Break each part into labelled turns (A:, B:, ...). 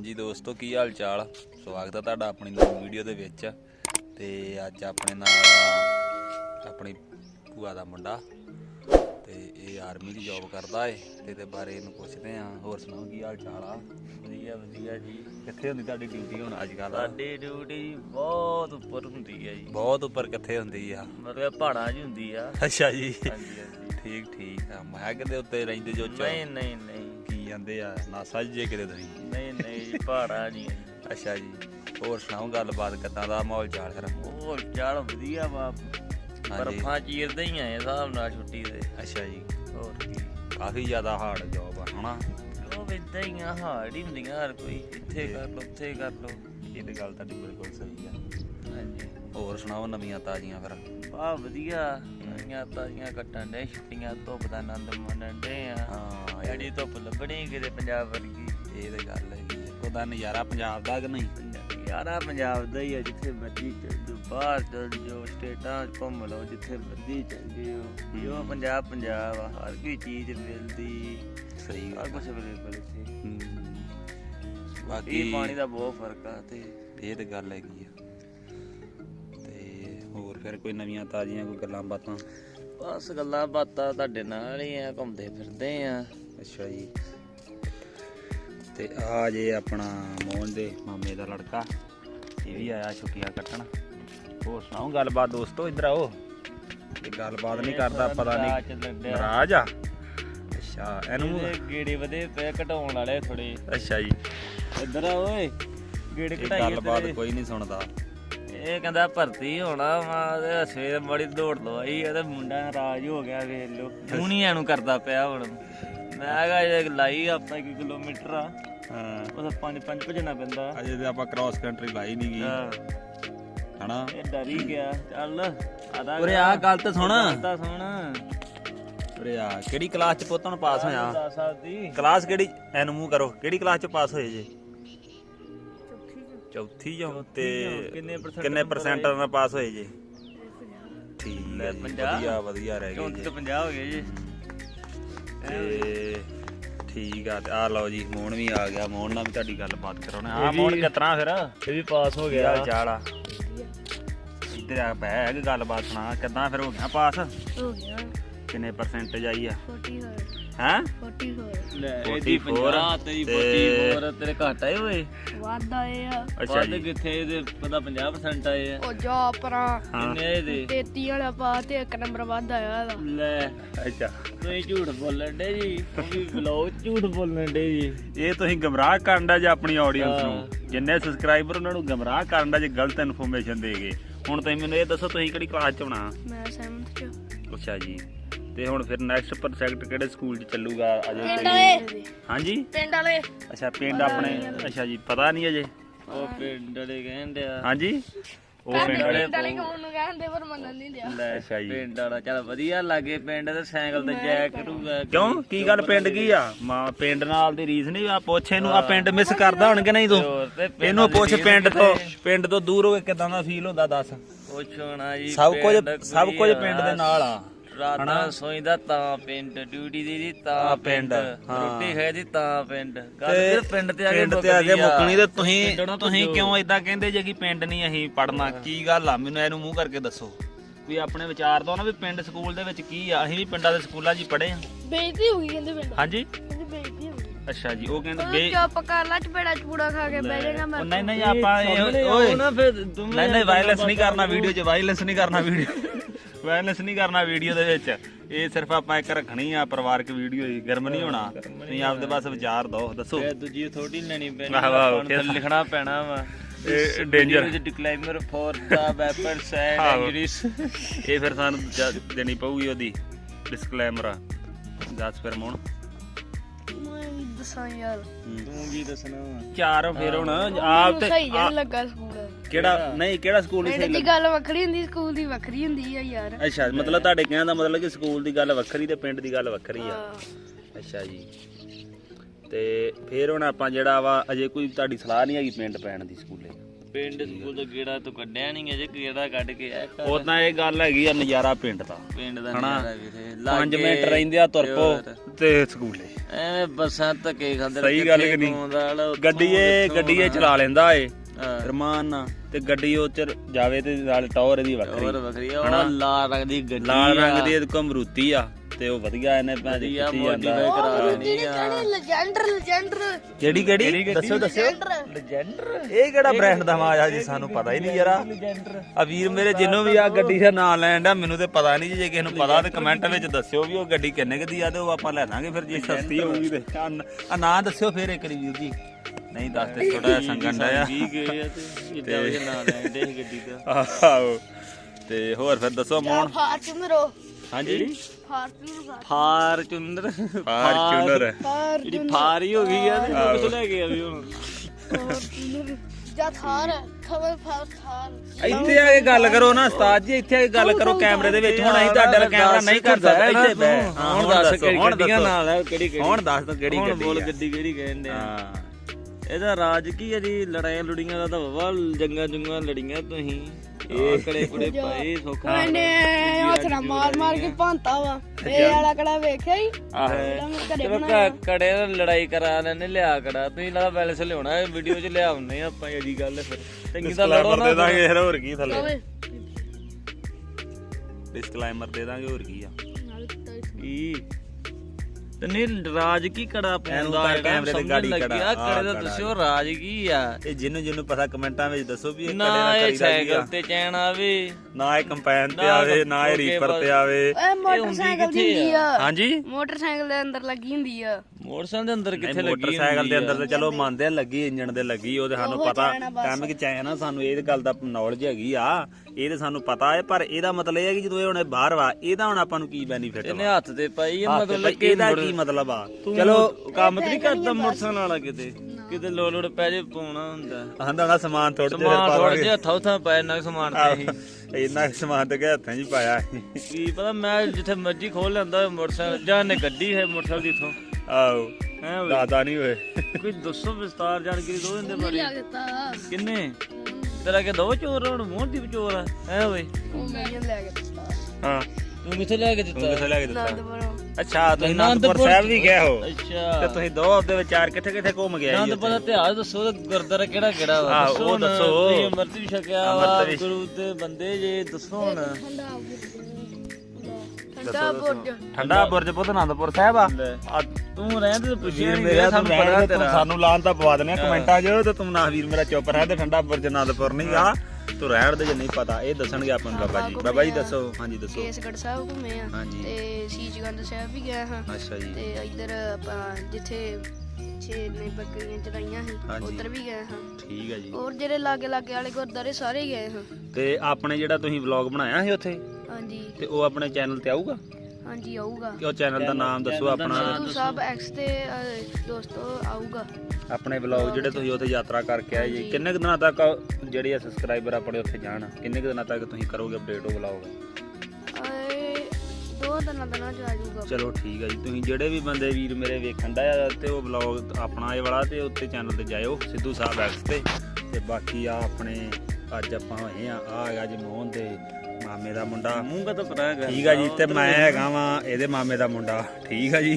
A: ਹਾਂਜੀ ਦੋਸਤੋ ਕੀ ਹਾਲ ਚਾਲ ਸਵਾਗਤ ਹੈ ਤੁਹਾਡਾ ਆਪਣੀ ਨਵੀਂ ਵੀਡੀਓ ਦੇ ਵਿੱਚ। ਤੇ ਅੱਜ ਆਪਣੇ ਨਾਲ ਆਪਣੀ ਭੂਆ ਦਾ ਮੁੰਡਾ। ਤੇ ਇਹ ਆਰਮੀ ਦੀ ਜੌਬ ਕਰਦਾ ਏ ਤੇ ਇਹਦੇ ਬਾਰੇ ਇਹਨੂੰ ਪੁੱਛਦੇ ਆ। ਹੋਰ ਸੁਣਾਓ ਕੀ ਹਾਲ ਚਾਲ ਆ?
B: ਵਧੀਆ ਵਧੀਆ ਜੀ।
A: ਕਿੱਥੇ ਹੁੰਦੀ ਤੁਹਾਡੀ ਡਿਊਟੀ ਹੁਣ ਅੱਜ ਕੱਲ
B: ਸਾਡੀ ਡਿਊਟੀ ਬਹੁਤ ਉੱਪਰ ਹੁੰਦੀ ਹੈ ਜੀ।
A: ਬਹੁਤ ਉੱਪਰ ਕਿੱਥੇ ਹੁੰਦੀ ਆ?
B: ਮਤਲਬ ਪਹਾੜਾਂ 'ਚ ਹੁੰਦੀ ਆ।
A: ਅੱਛਾ ਜੀ।
B: ਹਾਂਜੀ ਹਾਂਜੀ।
A: ਠੀਕ ਠੀਕ ਆ। ਮੈਂ ਕਿਤੇ ਉੱਤੇ ਰਹਿੰਦੇ ਜੋ
B: ਨਹੀਂ ਨਹੀਂ ਨਹੀਂ।
A: ਜਾਂਦੇ ਆ ਨਾਸਾ ਜੇ ਕਿਤੇ ਤੁਸੀਂ।
B: ਨਹੀਂ ਨਹੀਂ ਜੀ ਪਹਾੜਾਂ 'ਚ ਹੀ ਆ ਜੀ।
A: ਅੱਛਾ ਜੀ ਹੋਰ ਸੁਣਾਓ ਗੱਲਬਾਤ ਕਿੱਦਾਂ ਦਾ ਮਾਹੌਲ ਚਾਲ ਫਿਰ?
B: ਉਹ ਚੱਲ ਵਧੀਆ ਵਾ। ਬਰਫਾਂ ਚੀਰਦੇ ਹੀ ਆਏ ਹਿਸਾਬ ਨਾਲ ਛੁੱਟੀ ਦੇ
A: ਅੱਛਾ ਜੀ।
B: ਹੋਰ ਕੀ।
A: ਕਾਫੀ ਜ਼ਿਆਦਾ ਹਾਰਡ ਜੌਬ ਆ ਹਨਾ?
B: ਉਹ ਇਦਾਂ ਹੀ ਆ ਹਾਰਡ ਹੀ ਹੁੰਦੀਆਂ ਹਰ ਕੋਈ। ਇੱਥੇ ਕਰ ਲੋ ਉੱਥੇ ਕਰ ਲੋ
A: ਇਹ ਤੇ ਗੱਲ ਤੁਹਾਡੀ ਬਿਲਕੁਲ ਸਹੀ ਆ।
B: ਹਾਂਜੀ।
A: ਹੋਰ ਸੁਣਾਓ ਨਵੀਆਂ ਤਾਜ਼ੀਆਂ ਫਿਰ?
B: ਆ ਵਧੀਆ। ਨਵੀਆਂ ਤਾਜ਼ੀਆਂ ਕੱਟਣ ਦੇ ਛੁੱਟੀਆਂ ਧੁੱਪ ਦਾ ਆਨੰਦ ਮਾਣਨ ਦੇ ਆ।
A: ਹਾਂ
B: ਜਿਹੜੀ ਧੁੱਪ ਲੱਭਣੀ ਕਿਤੇ ਪੰਜਾਬ ਵਰਗੀ।
A: ਇਹ ਤੇ ਗੱਲ ਹੈਗੀ ਆ। ਉਹਦਾ ਨਜ਼ਾਰਾ ਪੰਜਾਬ ਦਾ ਕਿ ਨਹੀਂ?
B: ਯਾਰਾ ਪੰਜਾਬ ਦਾ ਹੀ ਆ ਜਿੱਥੇ ਮਰਜ਼ੀ ਚੱਲ ਜਾਓ ਬਾਹਰ ਚੱਲ ਜਾਓ ਸਟੇਟਾਂ 'ਚ ਘੁੰਮ ਲਓ ਜਿੱਥੇ ਮਰਜ਼ੀ ਚੱਲ ਜਿਓ ਜੋ ਪੰਜਾਬ ਪੰਜਾਬ ਆ ਹਰ ਕੋਈ ਚੀਜ਼ ਮਿਲਦੀ।
A: ਸਹੀ
B: ਹਰ ਕੁਝ ਅਵੇਲੇਬਲ ਇੱਥੇ।
A: ਹੂੰ।
B: ਇਹ
A: ਬਾਕੀ
B: ਪਾਣੀ ਦਾ ਬਹੁਤ ਫ਼ਰਕ ਆ ਤੇ।
A: ਇਹ ਤੇ ਗੱਲ ਹੈਗੀ ਆ। ਫਿਰ ਕੋਈ ਨਵੀਆਂ ਤਾਜ਼ੀਆਂ ਕੋਈ ਗੱਲਾਂ ਬਾਤਾਂ?
B: ਬਸ ਗੱਲਾਂ ਬਾਤਾਂ ਤੁਹਾਡੇ ਨਾਲ ਹੀ ਆ ਘੁੰਮਦੇ ਫਿਰਦੇ ਆ।
A: ਅੱਛਾ ਜੀ। ਤੇ ਆ ਜੇ ਆਪਣਾ ਮੋਹਨ ਦੇ ਮਾਮੇ ਦਾ ਲੜਕਾ ਇਹ ਵੀ ਆਇਆ ਛੁੱਟੀਆਂ ਕੱਟਣ। ਹੋਰ ਸੁਣਾਓ ਗੱਲਬਾਤ ਦੋਸਤੋ ਇੱਧਰ ਆਓ। ਇਹ ਗੱਲਬਾਤ ਨਹੀਂ ਕਰਦਾ ਪਤਾ ਨਹੀਂ ਨਾਰਾਜ਼ ਆ। ਅੱਛਾ ਇਹਨੂੰ
B: ਗੇੜੇ ਵਧੇ ਪਏ ਘਟਾਉਣ ਵਾਲੇ ਥੋੜੇ
A: ਅੱਛਾ ਜੀ।
B: ਇੱਧਰ ਆ ਓਏ ਗੇੜੇ ਘਟਾਈਏ
A: ਗੱਲਬਾਤ। ਕੋਈ ਨਹੀਂ ਸੁਣਦਾ।
B: ਇਹ ਕਹਿੰਦਾ ਭਰਤੀ ਹੋਣਾ ਵਾ ਤੇ ਸਵੇਰ ਬੜੀ ਦੌੜ ਲਵਾਈ ਇਹਦੇ ਮੁੰਡਾ ਨਾਰਾਜ਼ ਹੋ ਗਿਆ ਵੇਖ ਲੋ ਜੂਨੀਆਂ ਨੂੰ ਕਰਦਾ ਪਿਆ ਹੁਣ। ਮੈਂ ਕਿਹਾ ਇਹ ਲਾਈ ਆਪਾਂ 1 ਕਿਲੋਮੀਟਰ ਆ।
A: ਹਾਂ।
B: ਉਹ ਪੰਜ ਪੰਜ ਭਜਣਾ ਪੈਂਦਾ।
A: ਅਜੇ ਤੇ ਆਪਾਂ ਕ੍ਰਾਸ ਕੰਟਰੀ ਲਾਈ ਨਹੀਂ ਗਈ
B: ਹਾਂ,
A: ਹਨਾ?
B: ਇਹ ਡਰ ਹੀ ਗਿਆ। ਚੱਲ ਆਦਾ
A: ਉਰੇ ਆ ਗੱਲ ਤੇ ਸੁਣ।
B: ਤਾਂ ਸੁਣ।
A: ਉਰੇ ਆ ਕਿਹੜੀ ਕਲਾਸ ਚ ਪੁੱਤਣ ਪਾਸ ਹੋਇਆ? ਕਲਾਸ ਕਿਹੜੀ? ਐਨ ਮੂੰਹ ਕਰੋ। ਕਿਹੜੀ ਕਲਾਸ ਚ ਪਾਸ ਹੋਏ ਜੇ? ਚੌਥੀ ਜੋ ਤੇ
B: ਕਿੰਨੇ percent
A: ਕਿੰਨੇ ਪਰਸੈਂਟ ਨਾਲ ਪਾਸ ਹੋਏ ਜੇ? ਠੀਕ ਹੈ ਜੀ
B: ਪੰਜਾਹ?
A: ਵਧੀਆ ਵਧੀਆ ਰਹਿ ਗਏ
B: ਤੋਂ 50 ਹੋ ਗਏ ਜੀ।
A: ਜੀ ਤੇ ਠੀਕ ਆ ਤੇ ਆ ਲਓ ਜੀ ਮੋਹਨ ਵੀ ਆ ਗਿਆ। ਮੋਹਨ ਨਾਲ ਵੀ ਤੁਹਾਡੀ ਗੱਲਬਾਤ ਕਰਾਉਣਾ ਆ।
B: ਇਹ ਵੀ-
A: ਮੋਹਨ ਕਿਤਨਾ ਫਿਰ?
B: ਇਹ ਵੀ ਪਾਸ ਹੋ
A: ਕੀ ਹਾਲ ਚਾਲ ਆ? ਇੱਧਰ ਆ ਬੈਗ ਗੱਲਬਾਤ ਸੁਣਾ। ਕਿੱਦਾਂ ਫਿਰ ਹੋ ਗਿਆ ਪਾਸ?
C: ਹੋ ਗਿਆ।
A: ਕਿੰਨੇ ਪਰਸੈਂਟੇਜ ਆਈ ਆ?
C: 44
A: ਹੈ?
C: 44
B: ਲੈ
A: 44
B: ਇਹਦੀ 50 ਤੇਰੀ
A: ਤੇ-
B: 44 ਤੇਰੇ ਘੱਟ ਆਏ ਓਏ
C: ਵੱਧ ਆਏ ਆ।
A: ਅੱਛਾ
B: ਵੱਧ
A: ਜੀ।
B: ਕਿੱਥੇ ਇਹਦੇ ਪਤਾ 50% ਆਏ ਆ।
C: ਉਹ ਜਾ ਪਰਾਂ
A: ਹਾਂ।
B: ਕਿੰਨੇ ਇਹਦੇ?
C: 33 ਵਾਲਾ ਪਾ ਤੇ ਇੱਕ ਨੰਬਰ ਵੱਧ ਆਇਆ ਇਹਦਾ।
B: ਲੈ।
A: ਅੱਛਾ।
B: ਤੁਸੀਂ ਝੂਠ ਬੋਲਣ ਡੇ ਜੀ। ਉਹ ਵੀ ਵਲੌਗ ਝੂਠ ਬੋਲਣ ਡੇ ਜੀ।
A: ਇਹ ਤੁਸੀਂ ਗਮਰਾਹ ਕਰਨ ਦਾ ਜੇ ਆਪਣੀ ਆਡੀਅנס ਨੂੰ? ਜਿੰਨੇ ਸਬਸਕ੍ਰਾਈਬਰ ਉਹਨਾਂ ਨੂੰ ਗਮਰਾਹ ਕਰਨ ਦਾ ਜੇ ਗਲਤ ਇਨਫੋਰਮੇਸ਼ਨ ਦੇ ਗਏ। ਹੁਣ ਤੁਸੀਂ ਮੈਨੂੰ ਇਹ ਦੱਸੋ ਤੁਸੀਂ ਕਿਹੜੀ ਕਲਾਸ ਚ ਹੋਣਾ?
C: ਮੈਂ 7th ਚ।
A: ਅੱਛਾ ਜੀ। ਤੇ ਹੁਣ ਫਿਰ ਨੈਕਸਟ ਪ੍ਰੋਜੈਕਟ ਕਿਹੜੇ ਸਕੂਲ ਚ ਚੱਲੂਗਾ ਅਜੇ
C: ਪਿੰਡ ਵਾਲੇ।
A: ਹਾਂਜੀ?
C: ਪਿੰਡ ਵਾਲੇ।
A: ਅੱਛਾ ਪਿੰਡ ਆਪਣੇ ਅੱਛਾ ਜੀ ਪਤਾ ਨਹੀਂ ਅਜੇ?
B: ਉਹ ਪਿੰਡ ਵਾਲੇ ਕਹਿੰਦੇ ਆ।
A: ਹਾਂਜੀ? ਉਹ ਪਿੰਡ ਵਾਲੇ
C: ਪਿੰਡ ਨੂੰ ਕਹਿੰਦੇ ਪਰ ਮੰਨਣ ਨਹੀਂ ਦਿਆ।
B: ਲੈ
A: ਅੱਛਾ ਜੀ।
B: ਪਿੰਡ ਵਾਲਾ ਚੱਲ ਵਧੀਆ ਲੱਗੇ ਪਿੰਡ ਤੇ ਸਾਈਕਲ ਤੇ ਜਾਇਆ ਕਰੂਗਾ।
A: ਕਿਉਂ? ਕੀ ਗੱਲ ਪਿੰਡ ਕੀ ਆ? ਮਾਂ ਪਿੰਡ ਨਾਲ ਦੀ ਰੀਸ ਨਹੀਂ ਆ ਪੁੱਛ ਇਹਨੂੰ ਆ ਪਿੰਡ ਮਿਸ ਕਰਦਾ ਹੁਣ ਕਿ ਨਹੀਂ ਤੂੰ? ਇਹਨੂੰ ਪੁੱਛ ਪਿੰਡ ਤੋਂ। ਪਿੰਡ ਤੋਂ ਦੂਰ ਹੋ ਕੇ ਕਿਦਾਂ ਦਾ ਫੀਲ ਹੁੰਦਾ ਦੱਸ।
B: ਪੁੱਛਣਾ ਜੀ
A: ਸਭ ਕੁਝ ਸਭ ਕੁਝ ਪਿੰਡ ਦੇ ਨਾਲ ਆ।
B: ਰਾਤਾਂ ਸੋਈਦਾ ਤਾਂ ਪਿੰਡ ਡਿਊਟੀ ਦੀ ਦੀ ਤਾਂ
A: ਪਿੰਡ।
B: ਰੋਟੀ ਖਾਈ ਦੀ ਤਾਂ ਪਿੰਡ। ਗੱਲ ਫਿਰ ਪਿੰਡ ਤੇ ਆ ਕੇ
A: ਪਿੰਡ ਤੇ ਆ ਕੇ। ਮੁੱਕਣੀ ਤੇ ਤੁਸੀਂ ਤੁਸੀਂ। ਕਿਉਂ ਇਦਾਂ ਕਹਿੰਦੇ ਜੇ ਕਿ ਪਿੰਡ ਨਹੀਂ ਅਸੀਂ ਪੜਨਾ ਕੀ ਗੱਲ ਆ? ਮੈਨੂੰ ਇਹਨੂੰ ਮੂੰਹ ਕਰਕੇ ਦੱਸੋ। ਵੀ ਆਪਣੇ ਵਿਚਾਰ ਦੋ ਨਾ ਵੀ ਪਿੰਡ ਸਕੂਲ ਦੇ ਵਿੱਚ ਕੀ ਆ? ਅਸੀਂ ਵੀ ਪਿੰਡਾਂ ਦੇ ਸਕੂਲਾਂ 'ਚ ਹੀ ਪੜ੍ਹੇ ਆ
C: ਬੇਇੱਜ਼ਤੀ ਹੋ ਗਈ ਕਹਿੰਦੇ ਪਿੰਡ।
A: ਹਾਂਜੀ।
C: ਕਹਿੰਦੇ ਬੇਇੱਜ਼ਤੀ ਹੋ ਗਈ।
A: ਅੱਛਾ ਜੀ ਉਹ ਕਹਿੰਦੇ ਬੇ
C: ਚੁੱਪ ਕਰ ਲੈ ਚਪੇੜਾ ਚਪੂੜਾ ਖਾ ਕੇ ਬਹਿ ਜਾਏਗਾ ਮੈਂ
A: ਨਹੀਂ ਨਹੀਂ ਆਪਾਂ ਓਏ।
B: ਨਾ ਫਿਰ
A: ਨਹੀਂ ਨਹੀਂ ਵਾਇਲੈਂਸ ਨਹੀਂ ਕਰਨਾ ਵੀਡੀਓ 'ਚ ਵਾਇਲੈਂਸ ਨਹੀਂ ਕਰਨਾ ਵੀਡੀਓ ਵਾਇਲੈਂਸ ਨਹੀਂ ਕਰਨਾ ਵੀਡੀਓ ਦੇ ਵਿੱਚ। ਇਹ ਸਿਰਫ ਆਪਾਂ ਇੱਕ ਰੱਖਣੀ ਆ ਪਰਿਵਾਰਕ ਵੀਡੀਓ ਹੀ ਗਰਮ ਨਹੀਂ ਹੋਣਾ। ਤੁਸੀਂ ਆਪਦੇ ਬਸ ਵਿਚਾਰ ਦਿਓ ਦੱਸੋ।
B: ਫਿਰ ਦੂਜੀ ਥੋੜੀ ਲੈਣੀ ਪੈਣੀ
A: ਵਾਹ, ਵਾਹ,
B: ਆਪਾਂ ਨੂੰ ਲਿਖਣਾ ਪੈਣਾ ਵਾ।
A: ਇਹ danger।
B: Disclaimer for the weapons and
A: ਆਹੋ।
B: ਇੰਜਰੀਜ਼
A: ਇਹ ਫਿਰ ਸਾਨੂੰ ਦੇਣੀ ਪਊਗੀ ਉਹਦੀ ਡਿਸਕਲੇਮਰ ਦੱਸ ਫਿਰ ਮੋਣ
C: ਮੈਂ ਵੀ ਦੱਸਾਂ ਯਾਰ।
B: ਤੂੰ ਕੀ ਦੱਸਣਾ ਵਾ।
A: ਚਾਰ ਫਿਰ ਹੁਣ ਆਪ
C: ਸਹੀ
A: ਤੇ
C: ਜਿਹਾ
A: ਆ-
C: ਲੱਗਾ ਸਕੂਲ।
A: ਕਿਹੜਾ ਨਹੀਂ ਕਿਹੜਾ ਸਕੂਲ ਨਹੀਂ
C: ਪਿੰਡ
A: ਸਹੀ
C: ਦੀ ਗੱਲ ਵੱਖਰੀ ਹੁੰਦੀ ਸਕੂਲ ਦੀ ਵੱਖਰੀ ਹੁੰਦੀ ਆ ਯਾਰ?
A: ਅੱਛਾ ਮਤਲਬ ਤੁਹਾਡੇ ਕਹਿਣ ਦਾ ਮਤਲਬ ਕਿ ਸਕੂਲ ਦੀ ਗੱਲ ਵੱਖਰੀ ਤੇ ਪਿੰਡ ਦੀ ਗੱਲ ਵੱਖਰੀ ਆ। ਅੱਛਾ ਜੀ ਤੇ ਫਿਰ ਹੁਣ ਆਪਾਂ ਜਿਹੜਾ ਵਾ ਅਜੇ ਕੋਈ ਤੁਹਾਡੀ ਸਲਾਹ ਨਹੀਂ ਹੈਗੀ ਪਿੰਡ ਪੈਣ ਦੀ ਸਕੂਲੇ
B: ਪਿੰਡ ਸਕੂਲ ਤੋਂ ਗੇੜਾ ਤੂੰ ਕੱਢਿਆ ਨਹੀਂ ਅਜੇ ਗੇੜਾ ਕੱਢ ਕੇ ਆਇਆ ਘਰ।
A: ਉਹ ਤਾਂ ਇਹ ਗੱਲ ਹੈਗੀ ਆ ਨਜ਼ਾਰਾ ਪਿੰਡ ਦਾ
B: ਪਿੰਡ ਦਾ? ਨਜ਼ਾਰਾ ਵੀਰੇ
A: 5 ਮਿੰਟ ਰਹਿੰਦੇ ਆ ਤੁਰ ਪੋ
B: ਹੋਰ।
A: ਤੇ ਸਕੂਲੇ
B: ਐਵੇਂ ਬੱਸਾਂ ਧੱਕੇ ਖਾਂਦੇ
A: ਸਹੀ ਗੱਲ ਕਿ ਨਹੀਂ? ਚਲਾ ਲੈਂਦਾ ਏ। ਰਮਾਨ ਨਾਲ ਤੇ ਗੱਡੀ ਉਹ ਚ ਜਾਵੇ ਤੇ ਨਾਲ ਟੌਰ ਇਹਦੀ
B: ਹੋਰ
A: ਵੱਖਰੀ
B: ਵੱਖਰੀ ਆ ਉਹ ਲਾਲ ਰੰਗ ਦੀ ਗੱਡੀ
A: ਲਾਲ। ਰੰਗ ਦੀ ਇਹਦੇ ਕੋਲ ਮਰੂਤੀ ਆ ਤੇ ਉਹ ਵਧੀਆ ਇਹਨੇ ਭੈਣ ਦੀ ਖਿੱਚੀ ਜਾਂਦਾ।
B: modify ਕਰਾ
C: ਉਹ
B: ਲੈਣੀ
C: ਜਿਹੜੀ
B: ਆ।
C: ਲੈਜੈਂਡਰ ਲੈਜੈਂਡਰ।
A: ਕਿਹੜੀ ਕਿਹੜੀ? ਦੱਸੋ ਦੱਸੋ।
B: ਲੈਜੈਂਡਰ।
A: ਇਹ ਕਿਹੜਾ ਬ੍ਰਾਂਡ ਦਾ ਆਵਾਜ਼ ਆ ਜੀ ਸਾਨੂੰ ਪਤਾ ਹੀ ਨਹੀਂ ਯਾਰਾ ਆ ਵੀਰ ਮੇਰੇ ਜਿੰਨੂੰ ਵੀ ਆ ਗੱਡੀ ਦਾ ਨਾਮ ਲੈਣ ਦਾ ਮੈਨੂੰ ਤੇ ਪਤਾ ਨਹੀਂ ਜੀ ਜੇ ਕਿਸੇ ਨੂੰ ਪਤਾ ਤੇ ਕਮੈਂਟ ਵਿੱਚ ਦੱਸਿਓ ਵੀ ਉਹ ਗੱਡੀ ਕਿੰਨੇ ਕੁ ਦੀ ਆ ਤੇ ਉਹ ਆਪਾਂ ਲੈ ਦਾਂਗੇ ਫਿਰ ਜੇ ਸਸਤੀ ਹੋਊਗੀ ਤੇ। ਆ ਨਾਂ ਦੱਸਿਓ ਫਿਰ ਇੱਕ ਵਾਰੀ ਵੀਰ ਜੀ। ਨਹੀਂ ਦੱਸਦੇ ਥੋੜਾ ਜਿਹਾ ਸੰਗਣ ਦਾ ਆ
B: ਵੀ ਗਏ ਆ ਤੇ ਇਦਾਂ ਵਧੀਆ ਨਾਂ ਲੈਂਦੇ ਸੀ ਗੱਡੀ ਦਾ।
A: ਆਹੋ। ਤੇ ਹੋਰ ਫਿਰ ਦੱਸੋ ਮੋਹਨ?
C: ਫਾਰਚੂਨਰੋ
A: ਹਾਂਜੀ?
C: Fortuner
B: Fortuner.
A: ਫਾਰਚੂਨਰ।
B: ਜਿਹੜੀ ਫਾਰ ਹੀ ਹੋ ਗਈ ਆ ਤੇ ਉਹ ਕਿੱਥੋਂ ਲੈ ਕੇ ਆਵੀ ਹੁਣ?
C: ਫਾਰਚੂਨਰ। ਜਾਂ ਥਾਰ ਖਬਰ ਫਾਰ ਥਾਰ।
A: ਇੱਥੇ ਆ ਕੇ ਗੱਲ ਕਰੋ ਨਾ ਉਸਤਾਦ ਜੀ ਇੱਥੇ ਆ ਕੇ ਗੱਲ ਕਰੋ ਕੈਮਰੇ ਦੇ ਵਿੱਚ। ਹੁਣ ਅਸੀਂ ਤੁਹਾਡੇ ਨਾਲ ਕੈਮਰਾ ਨਹੀਂ ਕਰ ਸਕਦਾ ਇੱਥੇ ਬਹਿ। ਹਾਂ,
B: ਹੁਣ ਦੱਸ ਕਿਹੜੀ
A: ਹੁਣ
B: ਗੱਡੀਆਂ
A: ਦੱਸੋ।
B: ਨਾਲ ਆ? ਕਿਹੜੀ ਕਿਹੜੀ
A: ਹੁਣ ਦੱਸ ਦੋ ਕਿਹੜੀ
B: ਹੁਣ
A: ਗੱਡੀ
B: ਬੋਲ
A: ਆ।
B: ਗੱਡੀ ਕਿਹੜੀ ਕਹਿੰਦੇ ਆ।
A: ਹਾਂ।
B: ਇਹਦਾ ਰਾਜ ਕੀ ਹੈ ਜੀ? ਲੜਾਈਆਂ ਲੁੜੀਆਂ ਦਾ ਤਾਂ ਵਵਾ ਜੰਗਾਂ ਜੁੰਗਾਂ ਲੜੀਆਂ ਤੁਸੀਂ। ਇਹ ਕੜੇ ਕੁੜੇ ਪਾਏ ਸੌਖਾ।
C: ਮੈਨੇ ਹੱਥ ਨਾਲ ਮਾਰ ਮਾਰ ਕੇ ਭਾਂਤਾ ਵਾ। ਇਹ ਵਾਲਾ ਕੜਾ ਵੇਖਿਆ ਹੀ?
B: ਚਲੋ ਕੜੇ ਨਾਲ ਲੜਾਈ ਕਰਾ ਲੈਣੇ ਲਿਆ ਕੜਾ। ਤੁਸੀਂ ਲਾ ਬੈਲੈਂਸ ਲਿਆਉਣਾ ਇਹ ਵੀਡੀਓ 'ਚ ਲਿਆਉਂਦੇ ਆ ਆਪਾਂ ਇਹਦੀ ਗੱਲ ਹੈ ਫਿਰ। ਚੰਗੀ ਤਾਂ ਲੜੋ ਨਾ
A: ਦੇ ਦਾਂਗੇ ਫਿਰ। ਹੋਰ ਕੀ ਥੱਲੇ। ਡਿਸਕਲੇਮਰ ਦੇ ਦਾਂਗੇ ਹੋਰ ਕੀ ਆ।
B: ਕੀ? ਤੇ ਨਹੀਂ ਰਾਜ ਕੀ ਕੜਾ ਪਾਉਂਦਾ ਜਿਹੜਾ
A: ਕੈਮਰੇ ਤੇ ਗਾੜੀ ਕੜਾ,
B: ਕੜੇ ਦਾ ਦੱਸਿਓ ਰਾਜ ਕੀ ਆ।
A: ਇਹ ਜਿਹਨੂੰ ਜਿਹਨੂੰ ਪਤਾ ਕਮੈਂਟਾਂ ਵਿੱਚ ਦੱਸੋ ਵੀ ਇਹ
B: ਨਾ
A: ਕੜੇ ਨਾਲ
B: ਇਹ
A: ਕਰੀਦਾ ਕੀ
B: ਸਾਈਕਲ ਤੇ ਚੈਨ ਆਵੇ।
A: ਨਾ ਇਹ ਕੰਪੈਨ ਤੇ
B: ਨਾ
A: ਆਵੇ ਨਾ ਇਹ ਰੀਪਰ। ਤੇ ਆਵੇ।
C: ਏ ਮੋਟਰਸਾਈਕਲ ਦੀ ਹੁੰਦੀ ਆ।
A: ਹਾਂਜੀ?
C: ਮੋਟਰਸਾਈਕਲ ਦੇ ਅੰਦਰ ਲੱਗੀ ਹੁੰਦੀ ਆ।
B: ਮੋਟਰਸਾਈਕਲ ਦੇ ਅੰਦਰ ਕਿੱਥੇ ਲੱਗੀ
A: ਮੋਟਰਸਾਈਕਲ ਦੇ ਅੰਦਰ ਤੇ ਚਲੋ ਮੰਨਦੇ ਆ ਲੱਗੀ ਇੰਜਣ ਦੇ ਲੱਗੀ ਉਹ ਤੇ ਸਾਨੂੰ ਪਤਾ ਟਾਈਮ ਕਿ ਚਾਹੇ ਨਾ ਸਾਨੂੰ ਇਹ ਗੱਲ ਦਾ ਨੌਲੇਜ ਹੈਗੀ ਆ। ਇਹ ਤੇ ਸਾਨੂੰ ਪਤਾ ਹੈ ਪਰ ਇਹਦਾ ਮਤਲਬ ਇਹ ਹੈ ਕਿ ਜਦੋਂ ਇਹ ਹੁਣ ਬਾਹਰ ਵਾ ਇਹਦਾ ਹੁਣ ਆਪਾਂ ਨੂੰ ਕੀ ਬੈਨੀਫਿਟ
B: ਇਹਨੇ ਹੱਥ ਤੇ ਪਾਈ ਇਹ
A: ਮਤਲਬ ਇਹਦਾ ਕੀ ਮਤਲਬ ਆ?
B: ਚਲੋ ਕੰਮ ਤੇ ਨਹੀਂ ਕਰਦਾ ਮੋਟਰਸਾਈਕਲ ਵਾਲਾ ਕਿਤੇ? ਕਿਤੇ ਲੋੜ ਲੋੜ ਪੈ ਜੇ ਪਾਉਣਾ ਹੁੰਦਾ।
A: ਆਂਦਾ ਨਾ ਸਮਾਨ ਥੋੜੇ ਜਿਹੇ
B: ਸਮਾਨ
A: ਪਾ
B: ਥੋੜਾ
A: ਲਾਂਗੇ।
B: ਜਿਹਾ ਥਾਂ ਥਾਂ ਪੈ ਨਾ ਸਮਾਨ ਤੇ ਹੀ।
A: ਇੰਨਾ ਸਮਾਨ ਤੇ ਗਿਆ ਹੱਥਾਂ 'ਚ ਪਾਇਆ।
B: ਕੀ ਪਤਾ ਮੈਂ ਜਿੱਥੇ ਮਰਜ਼ੀ ਖੋਲ ਲੈਂਦਾ ਮੋਟਰਸਾਈਕਲ ਜਾਂ ਨੇ ਗੱਡੀ ਹੈ ਮੋਟਰਸਾਈਕਲ ਦੀ ਇਥੋਂ।
A: ਆਹੋ।
B: ਹੈ
A: ਦਾਦਾ ਨਹੀਂ ਹੋਏ।
B: ਕੋਈ ਦੱਸੋ ਵਿਸਤਾਰ ਜਾਣਕਾਰੀ ਦੋ ਇਹਦੇ ਬਾਰੇ।
C: ਲਿਆ ਦਿੱਤਾ
B: ਕਿੰਨੇ ਤੇਰਾ ਕਿ ਦੋ ਚੋਰ ਹੁਣ ਮੋਹਨ ਦੀ ਚੋਰ ਆ। ਹੈ ਓਏ
C: ਉਹ ਮੈਂ ਲੈ ਕੇ ਦਿੱਤਾ।
A: ਹਾਂ।
B: ਤੂੰ ਕਿੱਥੇ ਲੈ ਕੇ
A: ਤੂੰ
B: ਦਿੱਤਾ
A: ਕਿੱਥੇ ਲੈ ਕੇ ਦਿੱਤਾ?
C: ਨੰਦਪੁਰੋਂ
A: ਅੱਛਾ ਤੁਸੀਂ ਅਨੰਦਪੁਰ ਸਾਹਿਬ ਵੀ ਗਏ ਹੋ? ਤੇ
B: ਅੱਛਾ
A: ਤੁਸੀਂ ਦੋ ਆਪਦੇ ਵਿਚਾਰ ਕਿੱਥੇ ਕਿੱਥੇ ਘੁੰਮ ਗਏ
B: ਅਨੰਦਪੁਰ ਦਾ ਇਤਿਹਾਸ ਦੱਸੋ ਤੇ ਗੁਰਦੁਆਰਾ ਕਿਹੜਾ ਕਿਹੜਾ ਵਾ?
A: ਆਹ, ਉਹ ਦੱਸੋ।
B: ਤੁਸੀਂ ਅੰਮ੍ਰਿਤ ਵੀ ਛਕਿਆ ਵਾ
A: ਅੰਮ੍ਰਿਤ ਵੀ-
B: ਗੁਰੂ ਦੇ ਬੰਦੇ ਜੇ ਦੱਸੋ ਹੁਣ।
C: ਠੰਡਾ ਠੰਡਾ ਬੁਰਜ।
A: ਠੰਡਾ ਬੁਰਜ। ਪੁੱਤ ਅਨੰਦਪੁਰ ਸਾਹਿਬ ਆ।
B: ਲੈ,
A: ਆ
B: ਤੂੰ ਰਹਿਣ ਤੇ ਪੁੱਛਿਆ
A: ਵੀਰ
B: ਨਹੀਂ
A: ਮੇਰਾ ਤੂੰ
B: ਸਾਨੂੰ
A: ਰਹਿਣ
B: ਪਤਾ
A: ਦੇ, ਤੂੰ
B: ਤੇਰਾ।
A: ਸਾਨੂੰ ਲਾਨ ਤਾਂ ਪਵਾ ਦਨੇ ਕਮੈਂਟਾਂ 'ਚ ਤੇ ਤੂੰ ਨਾ ਵੀਰ ਮੇਰਾ ਚੁੱਪ ਰਹਿ ਤੇ ਠੰਡਾ ਬੁਰਜ ਅਨੰਦਪੁਰ ਨਹੀਂ ਗਾ ਤੂੰ ਰਹਿਣ ਦੇ ਜੇ ਨਹੀਂ ਪਤਾ ਇਹ ਦੱਸਣਗੇ ਆਪਾਂ ਨੂੰ ਬਾਬਾ ਜੀ। ਬਾਬਾ ਜੀ ਦੱਸੋ ਹਾਂਜੀ ਦੱਸੋ।
C: ਕੇਸਗੜ ਸਾਹਿਬ ਘੁੰਮੇ ਆ।
A: ਹਾਂਜੀ।
C: ਤੇ ਸੀਚਗੰਜ ਸਾਹਿਬ ਵੀ ਗਏ ਹਾਂ।
A: ਅੱਛਾ ਜੀ।
C: ਤੇ ਇੱਧਰ ਆਪਾਂ ਜਿੱਥੇ ਛੇ ਨੇ ਬੱਕਰੀਆਂ ਚਰਾਈਆਂ ਸੀ
A: ਹਾਂਜੀ।
C: ਉੱਧਰ ਵੀ ਗਏ ਹਾਂ।
A: ਠੀਕ ਹੈ ਜੀ।
C: ਹੋਰ ਜਿਹੜੇ ਲਾਗੇ ਲਾਗੇ ਵਾਲੇ ਗੁਰਦਾਰੇ ਸਾਰੇ ਗਏ ਹਾਂ।
A: ਤੇ ਆਪਣੇ ਜਿਹੜਾ ਤੁਸੀਂ ਵਲੌਗ ਬਣਾਇਆ ਸੀ ਉੱਥੇ?
C: ਹਾਂਜੀ।
A: ਤੇ ਉਹ ਆਪਣੇ ਚੈਨਲ ਤੇ ਆਊਗਾ?
C: ਹਾਂਜੀ ਆਊਗਾ।
A: ਉਹ ਚੈਨਲ ਦਾ ਨਾਮ ਦੱਸੋ ਆਪਣਾ?
C: ਸਿੱਧੂ ਸਾਹਿਬ ਐਕਸ ਤੇ ਅਹ, ਦੋਸਤੋ ਆਊਗਾ।
A: ਆਪਣੇ ਵਲੌਗ ਜਿਹੜੇ ਤੁਸੀਂ ਉੱਥੇ ਯਾਤਰਾ ਕਰਕੇ ਆਏ ਜੀ ਕਿੰਨੇ ਕੁ ਦਿਨਾਂ ਤੱਕ ਜਿਹੜੇ ਸਬਸਕ੍ਰਾਈਬਰ ਆਪਣੇ ਉੱਥੇ ਜਾਣ? ਕਿੰਨੇ ਕੁ ਦਿਨਾਂ ਤੱਕ ਤੁਸੀਂ ਕਰੋਗੇ ਅਪਡੇਟ ਉਹ ਵਲੌਗ
C: ਆਏ ਦੋ ਦਿਨਾਂ ਦਾ ਨਾ ਜਾ ਜਾਊਗਾ।
A: ਚਲੋ ਠੀਕ ਹੈ ਜੀ ਤੁਸੀਂ ਜਿਹੜੇ ਵੀ ਬੰਦੇ ਵੀਰ ਮੇਰੇ ਵੇਖਣ ਦਾ ਆ ਤੇ ਉਹ ਵਲੌਗ ਆਪਣਾ ਇਹ ਵਾਲਾ ਤੇ ਉੱਤੇ ਚੈਨਲ ਤੇ ਜਾਇਓ ਸਿੱਧੂ ਸਾਹਿਬ ਐਕਸ ਤੇ। ਤੇ ਬਾਕੀ ਆ ਆਪਣੇ ਅੱਜ ਆਪਾਂ ਹੋਏ ਆ ਆ ਹੈਗਾ ਜੀ ਮੋਹਨ ਦੇ ਮਾਮੇ ਦਾ ਮੁੰਡਾ।
B: ਕਾ ਤਾਂ ਪਤਾ ਹੈਗਾ।
A: ਠੀਕ ਆ ਜੀ ਤੇ ਮੈਂ ਹੈਗਾ ਵਾਂ ਇਹਦੇ ਮਾਮੇ ਦਾ ਮੁੰਡਾ। ਠੀਕ ਆ ਜੀ।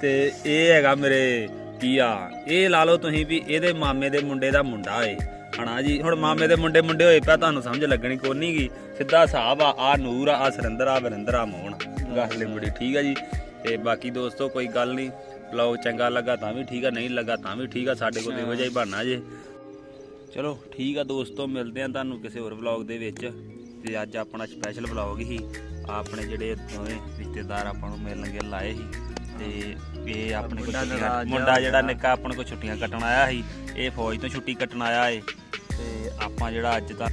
A: ਤੇ ਇਹ ਹੈਗਾ ਮੇਰੇ ਕੀ ਆ ਇਹ ਲਾ ਲਓ ਤੁਸੀਂ ਵੀ ਇਹਦੇ ਮਾਮੇ ਦੇ ਮੁੰਡੇ ਦਾ ਮੁੰਡਾ ਏ। ਹਨਾ ਜੀ? ਹੁਣ ਮਾਮੇ ਦੇ ਮੁੰਡੇ ਮੁੰਡੇ ਹੋਏ ਪਿਆ ਤੁਹਾਨੂੰ ਸਮਝ ਲੱਗਣੀ ਕੋਈ ਨੀ ਗੀ। ਸਿੱਧਾ ਹਿਸਾਬ ਆ ਆ ਨੂਰ ਆ ਆ ਸੁਰਿੰਦਰ ਆ ਵਰਿੰਦਰ ਆ ਮੋਹਨ। ਗੱਲ ਲਿੰਬੜੀ ਠੀਕ ਆ ਜੀ। ਤੇ ਬਾਕੀ ਦੋਸਤੋ ਕੋਈ ਗੱਲ ਨਹੀਂ ਬਲੌਗ ਚੰਗਾ ਲੱਗਾ ਤਾਂ ਵੀ ਠੀਕ ਆ ਨਹੀਂ ਲੱਗਾ ਤਾਂ ਵੀ ਠੀਕ ਆ। ਸਾਡੇ ਕੋਲ ਇਹੋ ਜਿਹਾ ਹੀ ਬਹਾਨਾ ਜੇ। ਚਲੋ ਠੀਕ ਆ ਦੋਸਤੋ ਮਿਲਦੇ ਆ ਤੁਹਾਨੂੰ ਕਿਸੇ ਹੋਰ ਵਲੌਗ ਦੇ ਵਿੱਚ। ਤੇ ਅੱਜ ਆਪਣਾ ਸਪੈਸ਼ਲ ਵਲੌਗ ਹੀ ਆਪਣੇ ਜਿਹੜੇ ਦੋਵੇਂ ਰਿਸ਼ਤੇਦਾਰ ਆਪਾਂ ਨੂੰ ਮਿਲਣ ਗਏ ਲਾਏ ਸੀ। ਤੇ ਇਹ ਆਪਣੇ ਕੋਲ ਛੁੱਟੀਆਂ ਮੁੰਡਾ ਜਿਹੜਾ ਨਿੱਕਾ ਆਪਣੇ ਕੋਲ ਛੁੱਟੀਆਂ ਕੱਟਣ ਆਇਆ ਸੀ। ਇਹ ਫੌਜ ਤੋਂ ਛੁੱਟੀ ਕੱਟਣ ਆਇਆ ਏ। ਤੇ ਆਪਾਂ ਜਿਹੜਾ ਅੱਜ ਤਾਂ